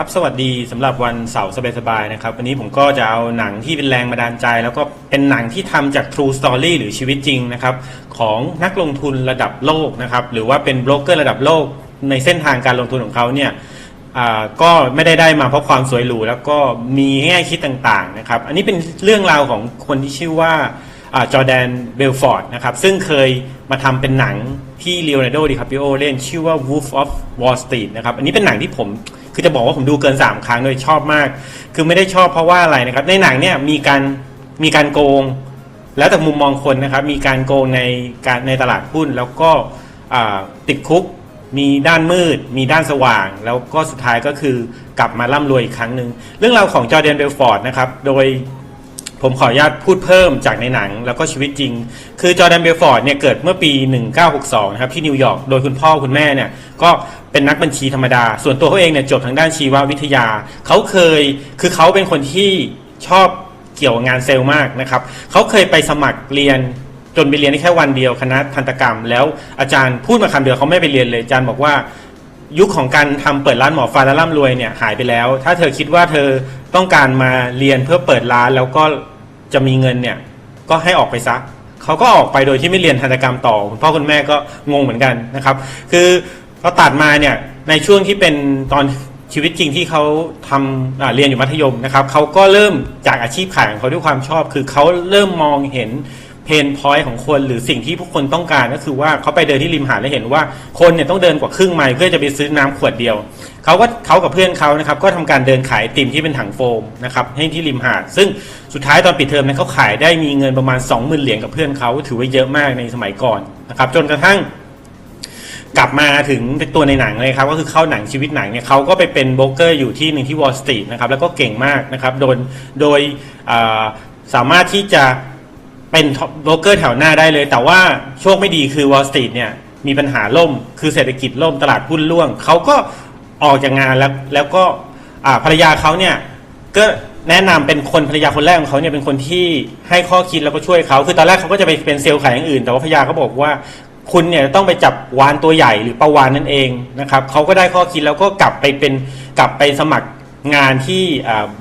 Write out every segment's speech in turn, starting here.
ครับสวัสดีสำหรับวันเสาร์สบายๆนะครับ วันนี้ผมก็จะเอาหนังที่เป็นแรงบันดาลใจ แล้วก็เป็นหนังที่ทำจาก True Story หรือชีวิตจริงนะครับ ของนักลงทุนระดับโลกนะครับ หรือว่าเป็นโบรกเกอร์ระดับโลกในเส้นทางการลงทุนของเขาเนี่ยอ่าก็ไม่ได้ได้มาเพราะความสวยหรูแล้วก็มีแง่คิดต่างๆนะครับ อันนี้เป็นเรื่องราวของคนที่ชื่อว่าจอร์แดนเบลฟอร์ดนะครับ ซึ่งเคยมาทำเป็นหนังที่เลโอนาร์โดดิคาปิโอเล่นชื่อว่า Wolf of Wall Street นะครับ อันนี้เป็นหนังที่ผม คือจะบอกว่าผมดูเกิน 3 ครั้งโดยชอบมาก คือไม่ได้ชอบเพราะว่าอะไรนะครับ ในหนังเนี่ยมีการมีการโกง แล้วแต่มุมมองคนนะครับ มีการโกงในการในตลาดหุ้น แล้วก็ติดคุก มีด้านมืด มีด้านสว่าง แล้วก็สุดท้ายก็คือกลับมาร่ำรวยอีกครั้งหนึ่งเรื่องราวของจอร์แดนเบลฟอร์ดนะครับ โดย ผมขออนุญาตพูดเพิ่มจากในหนังแล้วก็ชีวิตจริง คือจอร์แดนเบลฟอร์ดเนี่ยเกิดเมื่อปี 1962 นะครับที่นิวยอร์ก โดยคุณพ่อคุณแม่เนี่ยก็เป็นนักบัญชีธรรมดา ส่วนตัวเขาเองเนี่ยจบทางด้านชีววิทยา เขาเคย คือเขาเป็นคนที่ชอบเกี่ยวงานเซลล์มากนะครับ เขาเคยไปสมัครเรียนจนไปเรียนได้แค่วันเดียวคณะทันตกรรม แล้วอาจารย์พูดมาคำเดียวเขาไม่ไปเรียนเลยอาจารย์บอกว่ายุคของการทำเปิดร้านหมอฟันและร่ำรวยเนี่ยหายไปแล้ว ถ้าเธอคิดว่าเธอต้องการมาเรียนเพื่อเปิดร้านแล้วก็ จะมีเงินเนี่ยก็ให้ออกไปซะเขาก็ออกไปโดยที่ไม่เรียนทันตกรรมต่อคุณพ่อคุณแม่ก็งงเหมือนกันนะครับ คือพอตัดมาเนี่ยในช่วงที่เป็นตอนชีวิตจริงที่เขาทำอ่าเรียนอยู่มัธยมนะครับเขาก็เริ่มจากอาชีพขายของเขาด้วยความชอบ คือเขาเริ่มมองเห็น เพนพอยต์ของคนหรือสิ่งที่ผู้คนต้องการก็คือว่าเขาไปเดินที่ริมหาดแล้วเห็นว่าคนเนี่ยต้องเดินกว่าครึ่งไมล์เพื่อจะไปซื้อน้ำขวดเดียวเขาก็เขากับเพื่อนเขานะครับก็ทำการเดินขายติมที่เป็นถังโฟมนะครับให้ที่ริมหาด ซึ่งสุดท้ายตอนปิดเทอมเนี่ยเขาขายได้มีเงินประมาณ 20,000เหรียญกับเพื่อนเขาถือว่าเยอะมากในสมัยก่อนนะครับจนกระทั่งกลับมาถึงเป็นตัวในหนังเลยครับก็คือเข้าหนังชีวิตหนังเนี่ยเขาก็ไปเป็นโบรกเกอร์อยู่ที่หนึ่งที่วอลสตรีทนะครับแล้วก็เก่งมากนะครับโดยโดยสามารถที่จะ เป็นโบรกเกอร์แถวหน้าได้เลย แต่ว่าโชคไม่ดีคือวอลสตรีทเนี่ยมีปัญหาล่ม คือเศรษฐกิจล่มตลาดหุ้นร่วง เขาก็ออกจากงานแล้วแล้วก็ภรรยาเขาเนี่ยก็แนะนำเป็นคนภรรยาคนแรกของเขาเนี่ยเป็นคนที่ให้ข้อคิดแล้วก็ช่วยเขาคือตอนแรกเขาก็จะไปเป็นเซลล์ขายอย่างอื่น แต่ว่าภรรยาเขาบอกว่าคุณเนี่ยต้องไปจับวานตัวใหญ่หรือปลาวานนั่นเองนะครับเขาก็ได้ข้อคิดแล้วก็กลับไปเป็นกลับไปสมัคร งานที่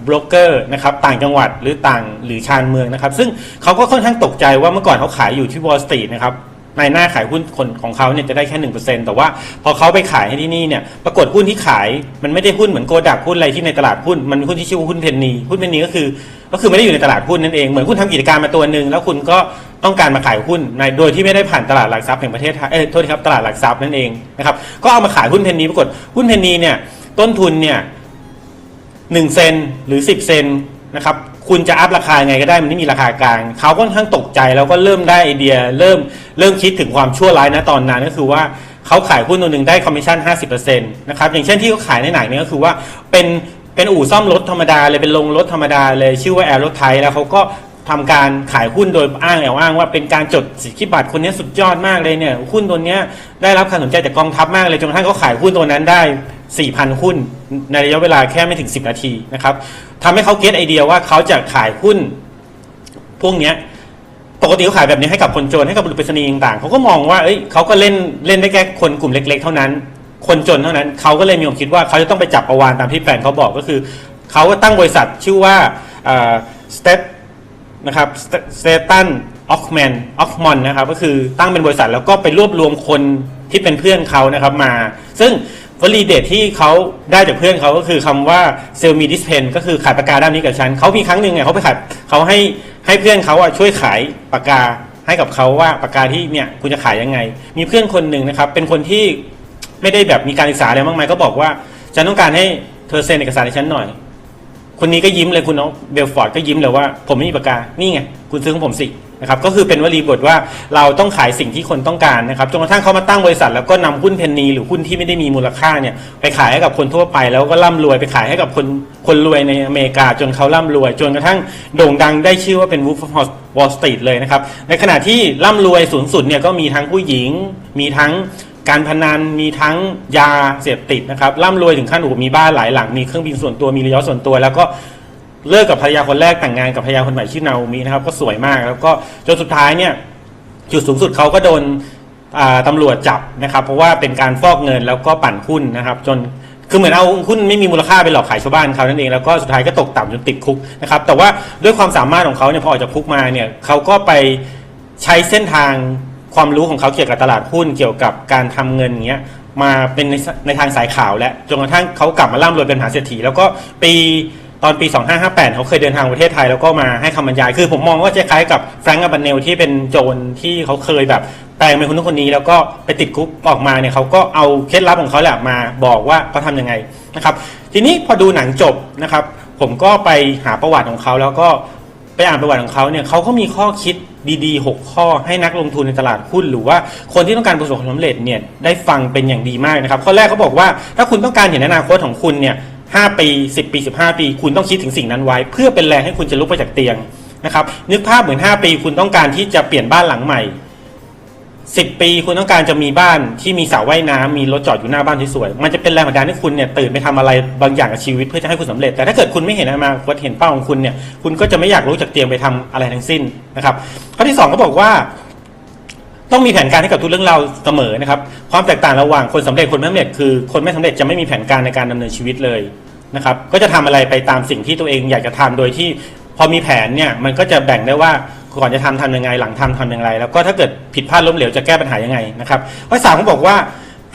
บล็อกเกอร์นะครับต่างจังหวัดหรือต่างหรือชานเมืองนะครับ ซึ่งเขาก็ค่อนข้างตกใจว่าเมื่อก่อนเขาขายอยู่ที่วอลสตรีทนะครับในหน้าขายหุ้นคนของเขาเนี่ยจะได้แค่หนึ่งเปอร์เซ็นต์แต่ว่าพอเขาไปขายให้ที่นี่เนี่ยปรากฏหุ้นที่ขายมันไม่ได้หุ้นเหมือนโกดักหุ้นอะไรที่ในตลาดหุ้นมันหุ้นที่ชื่อว่าหุ้นเพนนีหุ้นเพนนีก็คือ ก็คือไม่ได้อยู่ในตลาดหุ้นนั่นเองเหมือนคุณทำกิจการมาตัวหนึ่งแล้วคุณก็ต้องการมาขายหุ้นในโดยที่ไม่ได้ผ่านตลาดหลักทรัพย์แห่งประเทศไทยเอ้โทษทีครับตลาดหลักทรัพย์นั่นเองนะครับก็เอามาขายหุ้นเพนนีปรากฏหุ้นเพนนีเนี่ยต้นทุนเนี่ย หนึ่งเซนหรือสิบเซนนะครับคุณจะอัพราคาไงก็ได้มันไม่มีราคากลางเขาก็ค่อนข้างตกใจแล้วก็เริ่มได้ไอเดีย เริ่มเริ่มคิดถึงความชั่วร้ายนะตอนนั้นก็คือว่าเขาขายหุ้นตัวหนึ่งได้คอมมิชชั่น 50%นะครับอย่างเช่นที่เขาขายในหนังเนี่ยก็คือว่าเป็นเป็นอู่ซ่อมรถธรรมดาเลยเป็นโรงรถธรรมดาเลยชื่อว่าแอร์รถไทยแล้วเขาก็ทำการขายหุ้นโดยอ้างแอบอ้างว่าเป็นการจดสิทธิบัตรคนนี้สุดยอดมากเลยเนี่ยหุ้นตัวเนี้ยได้รับการสนใจจากกองทัพมากเลยจนกระทั่งเขาขายหุ้นตัวนั้นได้ 4,000 หุ้น ในระยะเวลาแค่ไม่ถึง 10 นาทีนะครับทำให้เขาเก็ตไอเดียว่าเขาจะขายหุ้นพวกนี้ปกติเขาขายแบบนี้ให้กับคนจนให้กับบุรุษไปรษณีย์ต่างๆเขาก็มองว่าเอ้ยเขาก็เล่นเล่นได้แค่คนกลุ่มเล็ก ๆ เท่านั้น คนจนเท่านั้นเขาก็เลยมีความคิดว่าเขาจะต้องไปจับประวานตามที่แฟนเขาบอกก็คือเขาก็ตั้งบริษัทชื่อว่าสเตนะครับสเตตันออฟแมนออฟมอนนะครับก็คือตั้งเป็นบริษัทแล้วก็ไปรวบรวมคนที่เป็นเพื่อนเขานะครับมา ซึ่ง วลีเด็ดที่เขาได้จากเพื่อนเขาก็คือคำว่าเซลมีดิสเพนก็คือขายปากกาด้านนี้กับฉันเขามีครั้งหนึ่งเนี่ยเขาไปขายเขาให้ให้เพื่อนเขาอะช่วยขายปากกาให้กับเขาว่าปากกาที่เนี่ยคุณจะขายยังไง มีเพื่อนคนหนึ่งนะครับเป็นคนที่ไม่ได้แบบมีการศึกษาอะไรมากมายก็บอกว่าฉันต้องการให้เธอเซ็นเอกสารให้ฉันหน่อย คนนี้ก็ยิ้มเลยคุณน้องเบลฟอร์ดก็ยิ้มเลยว่า ผมไม่มีปากกานี่ไงคุณซื้อของผมสิ นะครับก็คือเป็นวลีบทว่าเราต้องขายสิ่งที่คนต้องการนะครับจนกระทั่งเขามาตั้งบริษัท แล้วก็นำหุ้นเพนนีหรือหุ้นที่ไม่ได้มีมูลค่าเนี่ยไปขายให้กับคนทั่วไป แล้วก็ร่ำรวยไปขายให้กับคนคนรวยในอเมริกา จนเขาร่ำรวย จนกระทั่งโด่งดังได้ชื่อว่าเป็น Wolf of Wall Street เลยนะครับในขณะที่ร่ำรวยสูงสุดเนี่ยก็มีทั้งผู้หญิง มีทั้งการพนันมีทั้งยาเสพติดนะครับร่ำรวยถึงขั้นโอ้มีบ้านหลายหลังมีเครื่องบินส่วนตัวมีเรือยอชต์ส่วนตัวแล้วก็ เลิกกับภรรยาคนแรกแต่งงานกับภรรยาคนใหม่ชื่อนาโอมินะครับก็สวยมากแล้วก็จนสุดท้ายเนี่ยจุดสูงสุดเขาก็โดนตำรวจจับนะครับ เพราะว่าเป็นการฟอกเงินแล้วก็ปั่นหุ้นนะครับ จนคือเหมือนเอาหุ้นไม่มีมูลค่าไปหลอกขายชาวบ้านเขานั่นเองแล้วก็สุดท้ายก็ตกต่ำจนติดคุกนะครับ แต่ว่าด้วยความสามารถของเขาเนี่ยพอออกจากคุกมาเนี่ยเขาก็ไปใช้เส้นทางความรู้ของเขาเกี่ยวกับตลาดหุ้นเกี่ยวกับการทำเงินเงี้ยมาเป็นในในทางสายข่าวและจนกระทั่งเขากลับมาร่ำรวยเป็นมหาเศรษฐีแล้วก็ปี ตอนปี 2558 เขาเคยเดินทางประเทศไทยแล้วก็มาให้คำบรรยาย คือผมมองว่าจะคล้ายกับแฟรงก์อับันเนลที่เป็นโจรที่เขาเคยแบบแปลงเป็นคนนู้นคนนี้แล้วก็ไปติดคุกออกมาเนี่ยเขาก็เอาเคล็ดลับของเขาแหละมาบอกว่าเขาทำยังไงนะครับ ทีนี้พอดูหนังจบนะครับ ผมก็ไปหาประวัติของเขาแล้วก็ไปอ่านประวัติของเขาเนี่ยเขาก็มีข้อคิดดีๆ 6 ข้อให้นักลงทุนในตลาดหุ้นหรือว่าคนที่ต้องการประสบความสำเร็จเนี่ยได้ฟังเป็นอย่างดีมากนะครับ ข้อแรกเขาบอกว่าถ้าคุณต้องการเห็นอนาคตของคุณเนี่ย 5 ปี 10 ปี 15 ปี คุณต้องคิดถึงสิ่งนั้นไว้ เพื่อเป็นแรงให้คุณจะลุกไปจากเตียงนะครับนึกภาพเหมือน 5 ปีคุณต้องการที่จะเปลี่ยนบ้านหลังใหม่ 10 ปีคุณต้องการจะมีบ้านที่มีสระว่ายน้ำมีรถจอดอยู่หน้าบ้านสวยๆมันจะเป็นแรงบันดาลให้คุณเนี่ยตื่นไปทำอะไรบางอย่างกับชีวิตเพื่อจะให้คุณสำเร็จ แต่ถ้าเกิดคุณไม่เห็นอนาคตเห็นเป้าของคุณเนี่ยคุณก็จะไม่อยากลุกจากเตียงไปทำอะไรทั้งสิ้นนะครับข้อที่สองเขาบอกว่าต้องมีแผนการให้กับทุกเรื่องราวเสมอนะครับ ความแตกต่างระหว่างคนสำเร็จคนไม่สำเร็จคือคนไม่สำเร็จจะไม่มีแผนการในการดำเนินชีวิตเลย นะครับก็จะทำอะไรไปตามสิ่งที่ตัวเองอยากจะทำโดยที่พอมีแผนเนี่ยมันก็จะแบ่งได้ว่าก่อนจะทำทำยังไง หลังทำทำย่างไรแล้วก็ถ้าเกิดผิดพลาดล้มเหลวจะแก้ปัญหายังไงนะครับข้อสามเขาบอกว่า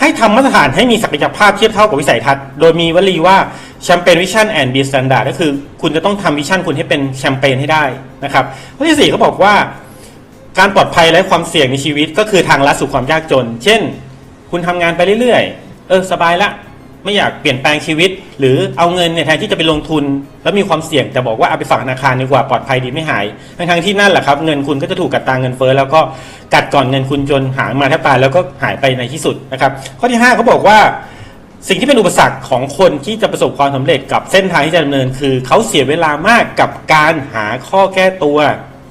ให้ทำมาตรฐานให้มีศักยภาพเทียบเท่ากับวิสัยทัศน์ โดยมีวลีว่าแชมเปญวิชั่นแอนด์บีสแตนดาร์ดก็คือคุณจะต้องทำวิชั่นคุณให้เป็นแชมเปญให้ได้นะครับข้อที่สี่เขาบอกว่า การปลอดภัยและความเสี่ยงในชีวิตก็คือทางลัดสู่ความยากจน เช่น คุณทำงานไปเรื่อยๆ เออสบายละ ไม่อยากเปลี่ยนแปลงชีวิต หรือเอาเงินเนี่ยแทนที่จะไปลงทุน แล้วมีความเสี่ยงแต่บอกว่าเอาไปฝากธนาคารดีกว่าปลอดภัยดีไม่หายทั้งๆที่นั่นแหละครับเงินคุณก็จะถูกกัดตางเงินเฟ้อแล้วก็กัดก่อนเงินคุณจนหามาแทบตายแล้วก็หายไปในที่สุดนะครับ ข้อที่ห้าเขาบอกว่าสิ่งที่เป็นอุปสรรคของคนที่จะประสบความสำเร็จกับเส้นทางที่จะดำเนิน คือเขาเสียเวลามากกับการหาข้อแก้ตัว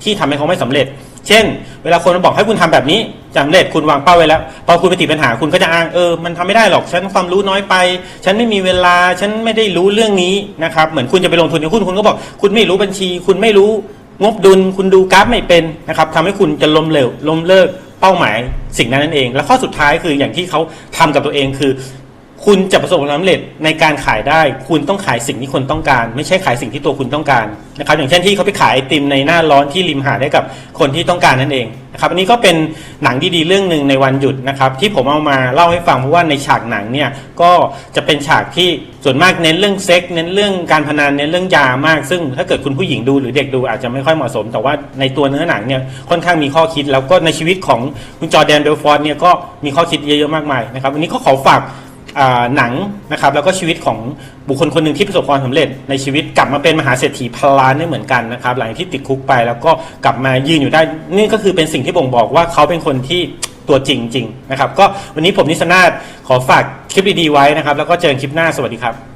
ที่ทำให้เขาไม่สำเร็จ เช่น เวลาคนมาบอกให้คุณทำแบบนี้ สำเร็จคุณวางเป้าไว้แล้ว พอคุณไปติดปัญหาคุณก็จะอ้างเออมันทำไม่ได้หรอกฉันความรู้น้อยไป ฉันไม่มีเวลาฉันไม่ได้รู้เรื่องนี้นะครับเหมือนคุณจะไปลงทุนในหุ้นคุณก็บอก คุณไม่รู้บัญชี คุณไม่รู้งบดุล คุณดูกราฟไม่เป็นนะครับทำให้คุณจะล้มเหลวล้มเลิกเป้าหมายสิ่งนั้นนั่นเอง แล้วข้อสุดท้ายคืออย่างที่เขาทำกับตัวเองคือ คุณจะประสบความสำเร็จในการขายได้ คุณต้องขายสิ่งที่คนต้องการ ไม่ใช่ขายสิ่งที่ตัวคุณต้องการนะครับ อย่างเช่นที่เขาไปขายไอติมในหน้าร้อนที่ริมหาดให้กับคนที่ต้องการนั่นเองนะครับ อันนี้ก็เป็นหนังดีๆเรื่องหนึ่งในวันหยุดนะครับ ที่ผมเอามาเล่าให้ฟังเพราะว่าในฉากหนังเนี่ยก็จะเป็นฉากที่ส่วนมากเน้นเรื่องเซ็กเน้นเรื่องการพนันเน้นเรื่องยามาก ซึ่งถ้าเกิดคุณผู้หญิงดูหรือเด็กดูอาจจะไม่ค่อยเหมาะสม แต่ว่าในตัวเนื้อหนังเนี่ยค่อนข้างมีข้อคิด แล้วก็ในชีวิตของคุณจอแดนเบลฟอร์ดเนี่ยก็มีข้อคิดเยอะๆมากมายนะครับวันนี้ก็ขอฝาก หนังนะครับแล้วก็ชีวิตของบุคคลคนหนึ่งที่ประสบความสำเร็จในชีวิตกลับมาเป็นมหาเศรษฐีพันล้านได้เหมือนกันนะครับ หลังที่ติดคุกไปแล้วก็กลับมายืนอยู่ได้ นี่ก็คือเป็นสิ่งที่บ่งบอกว่าเขาเป็นคนที่ตัวจริงจริงนะครับ ก็วันนี้ผมนิสนาถขอฝากคลิปดีๆไว้นะครับ แล้วก็เจอกันคลิปหน้าสวัสดีครับ